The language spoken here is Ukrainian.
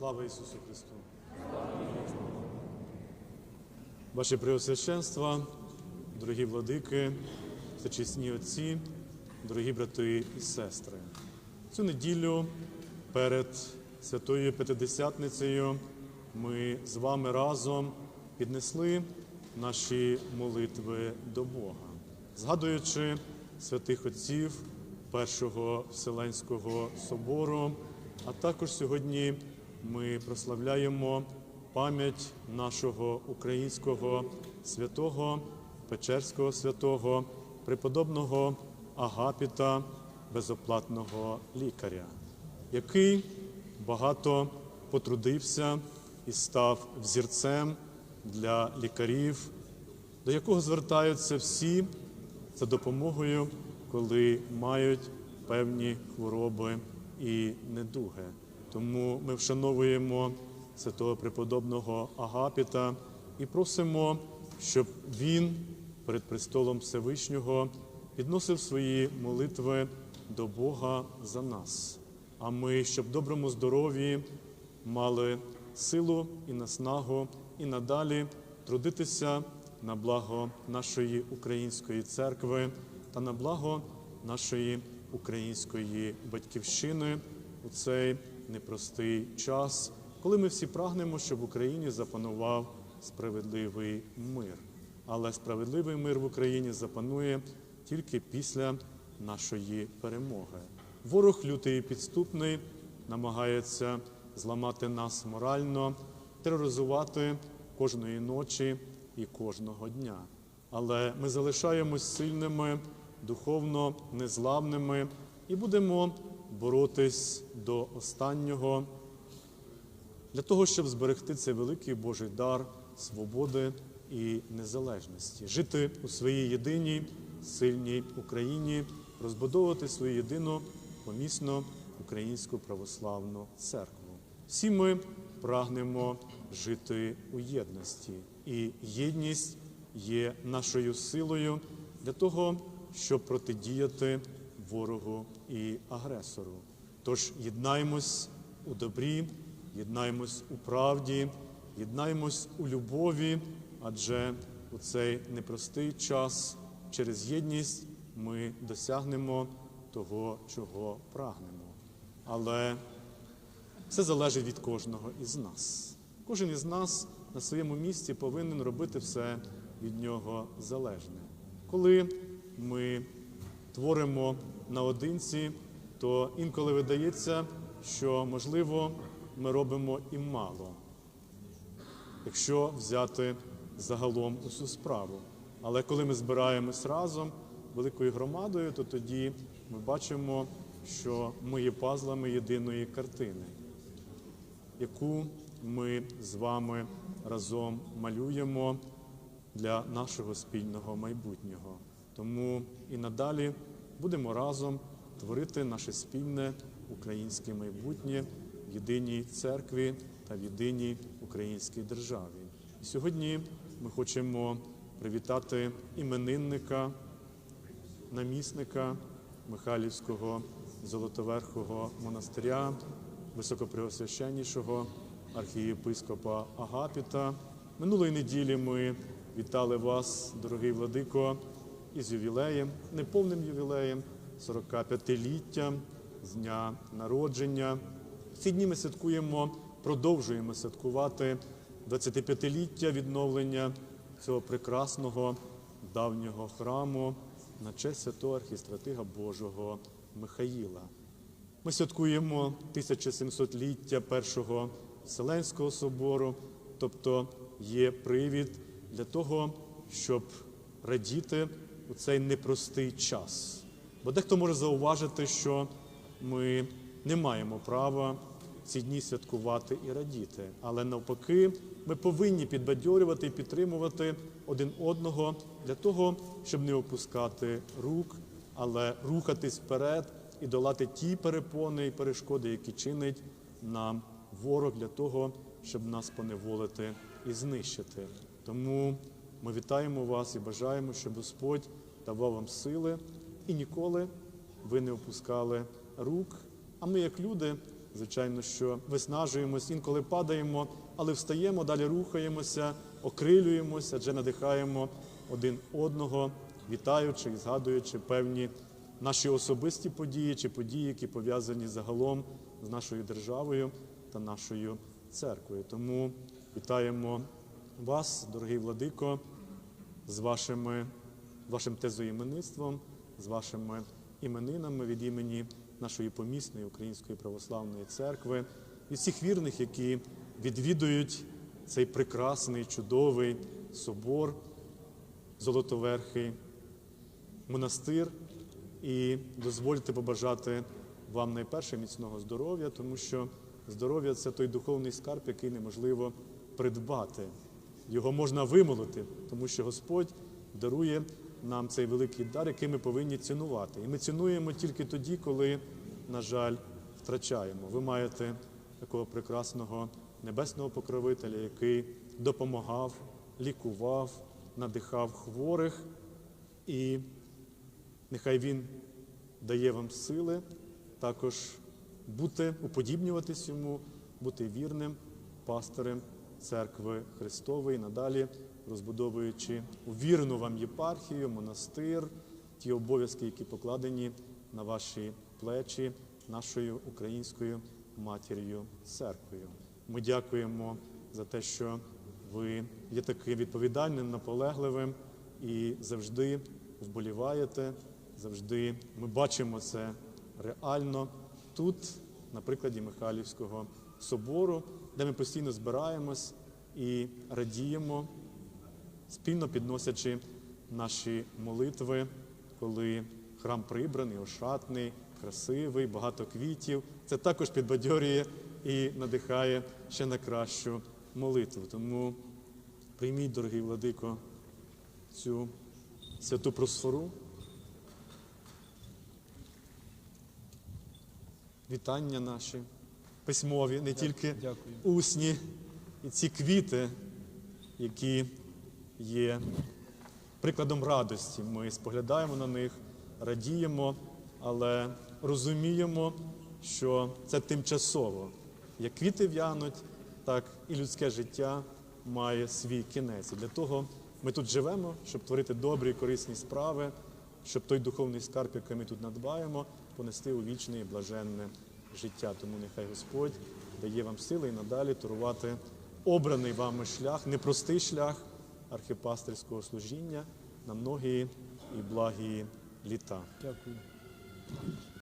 Слава Ісусу Христу! Ваше Преосвященства, дорогі владики, всечесні отці, дорогі брати і сестри. Цю неділю перед Святою П'ятидесятницею ми з вами разом піднесли наші молитви до Бога, згадуючи святих отців Першого Вселенського собору, а також сьогодні ми прославляємо пам'ять нашого українського святого, Печерського святого, преподобного Агапіта, безоплатного лікаря, який багато потрудився і став взірцем для лікарів, до якого звертаються всі за допомогою, коли мають певні хвороби і недуги. Тому ми вшановуємо святого преподобного Агапіта і просимо, щоб він перед престолом Всевишнього підносив свої молитви до Бога за нас. А ми, щоб в доброму здоров'ї мали силу і наснагу, і надалі трудитися на благо нашої української церкви та на благо нашої української батьківщини у цей непростий час, коли ми всі прагнемо, щоб в Україні запанував справедливий мир. Але справедливий мир в Україні запанує тільки після нашої перемоги. Ворог лютий і підступний намагається зламати нас морально, тероризувати кожної ночі і кожного дня. Але ми залишаємось сильними, духовно незламними і будемо боротись до останнього для того, щоб зберегти цей великий Божий дар свободи і незалежності, жити у своїй єдиній сильній Україні, розбудовувати свою єдину помісну українську православну церкву. Всі ми прагнемо жити у єдності, і єдність є нашою силою для того, щоб протидіяти ворогу і агресору. Тож єднаймось у добрі, єднаймось у правді, єднаймось у любові, адже у цей непростий час через єдність ми досягнемо того, чого прагнемо. Але все залежить від кожного із нас. Кожен із нас на своєму місці повинен робити все від нього залежне. Коли ми творимо наодинці, то інколи видається, що, можливо, ми робимо і мало, якщо взяти загалом усю справу. Але коли ми збираємось разом великою громадою, то тоді ми бачимо, що ми є пазлами єдиної картини, яку ми з вами разом малюємо для нашого спільного майбутнього. Тому і надалі будемо разом творити наше спільне українське майбутнє в єдиній церкві та в єдиній українській державі. І сьогодні ми хочемо привітати іменинника, намісника Михайлівського Золотоверхого монастиря, високопреосвященнішого архієпископа Агапіта. Минулої неділі ми вітали вас, дорогий владико, із ювілеєм, неповним ювілеєм, 45-літтям з дня народження. В ці дні ми святкуємо, продовжуємо святкувати 25-ліття відновлення цього прекрасного давнього храму на честь святого архістратига Божого Михаїла. Ми святкуємо 1700-ліття Першого Вселенського собору, тобто є привід для того, щоб радіти у цей непростий час. Бо дехто може зауважити, що ми не маємо права ці дні святкувати і радіти, але навпаки, ми повинні підбадьорювати і підтримувати один одного для того, щоб не опускати рук, але рухатись вперед і долати ті перепони і перешкоди, які чинить нам ворог для того, щоб нас поневолити і знищити. Тому ми вітаємо вас і бажаємо, щоб Господь давав вам сили і ніколи ви не опускали рук. А ми, як люди, Звичайно, що виснажуємось, інколи падаємо, але встаємо, далі рухаємося, окрилюємося, адже надихаємо один одного, вітаючи і згадуючи певні наші особисті події чи події, які пов'язані загалом з нашою державою та нашою церквою. Тому вітаємо вас, дорогий владико, з вашими, вашим тезоіменництвом, з вашими іменинами від імені нашої помісної Української православної церкви і всіх вірних, які відвідують цей прекрасний, чудовий собор Золотоверхий монастир. І дозвольте побажати вам найперше міцного здоров'я, тому що здоров'я це той духовний скарб, який неможливо придбати. Його можна вимолити, тому що Господь дарує нам цей великий дар, який ми повинні цінувати. І ми цінуємо тільки тоді, коли, на жаль, втрачаємо. Ви маєте такого прекрасного небесного покровителя, який допомагав, лікував, надихав хворих. І нехай Він дає вам сили також бути, уподібнюватись йому, бути вірним пастирем церкви Христової, надалі розбудовуючи вірну вам єпархію, монастир, ті обов'язки, які покладені на ваші плечі нашою українською матір'ю церквою. Ми дякуємо за те, що ви є таким відповідальним, наполегливим і завжди вболіваєте, завжди ми бачимо це реально тут, на прикладі Михайлівського собору, де ми постійно збираємось і радіємо, спільно підносячи наші молитви, коли храм прибраний, ошатний, красивий, багато квітів. Це також підбадьорює і надихає ще на кращу молитву. Тому прийміть, дорогий владико, цю святу просфору. Вітання наші письмові, не тільки Дякую. усні, і ці квіти, які є прикладом радості. Ми споглядаємо на них, радіємо, але розуміємо, що це тимчасово. Як квіти в'януть, так і людське життя має свій кінець. Для того ми тут живемо, щоб творити добрі, і корисні справи, щоб той духовний скарб, який ми тут надбаємо, понести у вічне і блаженне життя. Тому нехай Господь дає вам сили і надалі турувати обраний вами шлях, непростий шлях архипастерського служіння на многії і благі літа. Дякую.